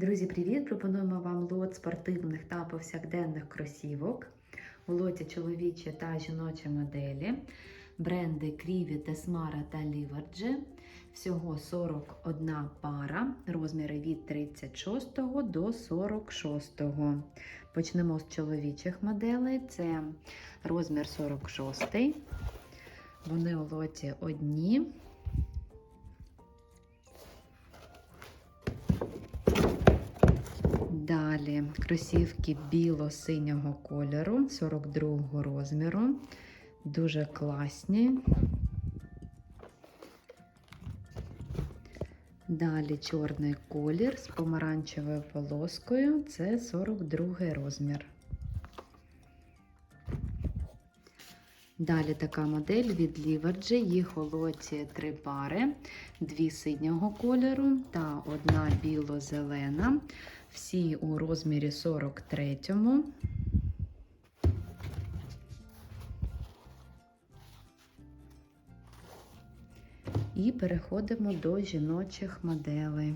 Друзі, привіт! Пропонуємо вам лот спортивних та повсякденних кросівок. У лоті чоловічі та жіночі моделі, бренди Кріві, Тесмара та Ліверджі. Всього 41 пара, розміри від 36 до 46. Почнемо з чоловічих моделей. Це розмір 46. Вони у лоті одні. Кросівки біло-синього кольору 42 розміру. Дуже класні. Далі чорний колір з помаранчевою полоскою. Це 42 розмір. Далі така модель від Ліверджі. Їх у три пари, дві синього кольору та одна біло-зелена. Всі у розмірі 43. І переходимо до жіночих моделей.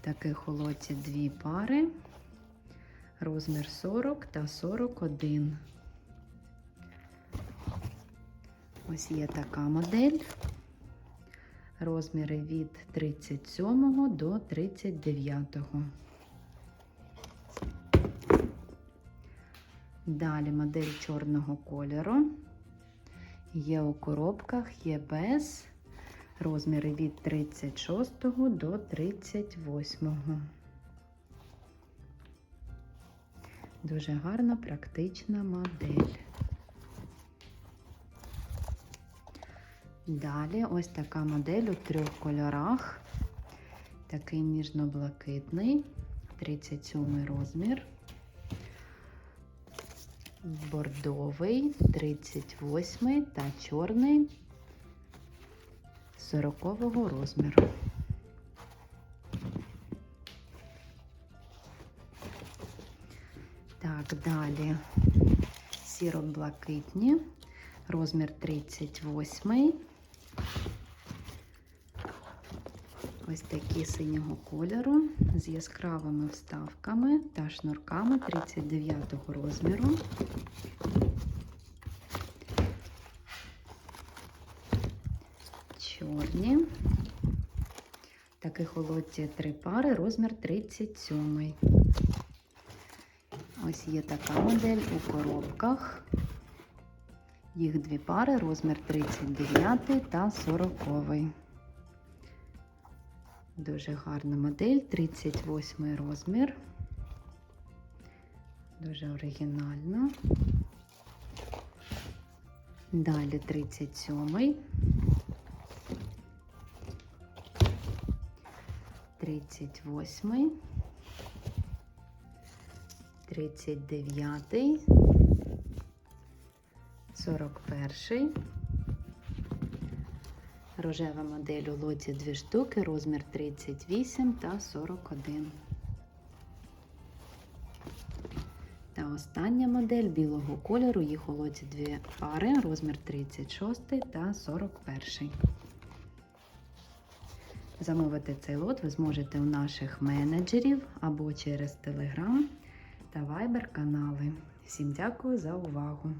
Таких у дві пари, розмір 40 та 41. Ось є така модель. Розміри від 37 до 39. Далі модель чорного кольору. Є у коробках, є без. Розміри від 36 до 38. Дуже гарна практична модель. Далі ось така модель у трьох кольорах. Такий ніжно-блакитний, 37 розмір. Бордовий, 38 та чорний 40 розміру. Так, далі сіро-блакитні, розмір 38. Ось такі синього кольору з яскравими вставками та шнурками 39 розміру. Чорні. Таких лоті три пари, розмір 37. Ось є така модель у коробках. Їх дві пари, розмір 39 та 40. Дуже гарна модель, 38 розмір. Дуже оригінально. Далі 37. 38. 39. 41. Рожева модель у лоті дві штуки, розмір 38 та 41. Та остання модель білого кольору, їх у лоті дві пари, розмір 36 та 41. Замовити цей лот ви зможете у наших менеджерів або через Telegram та Viber канали. Всім дякую за увагу!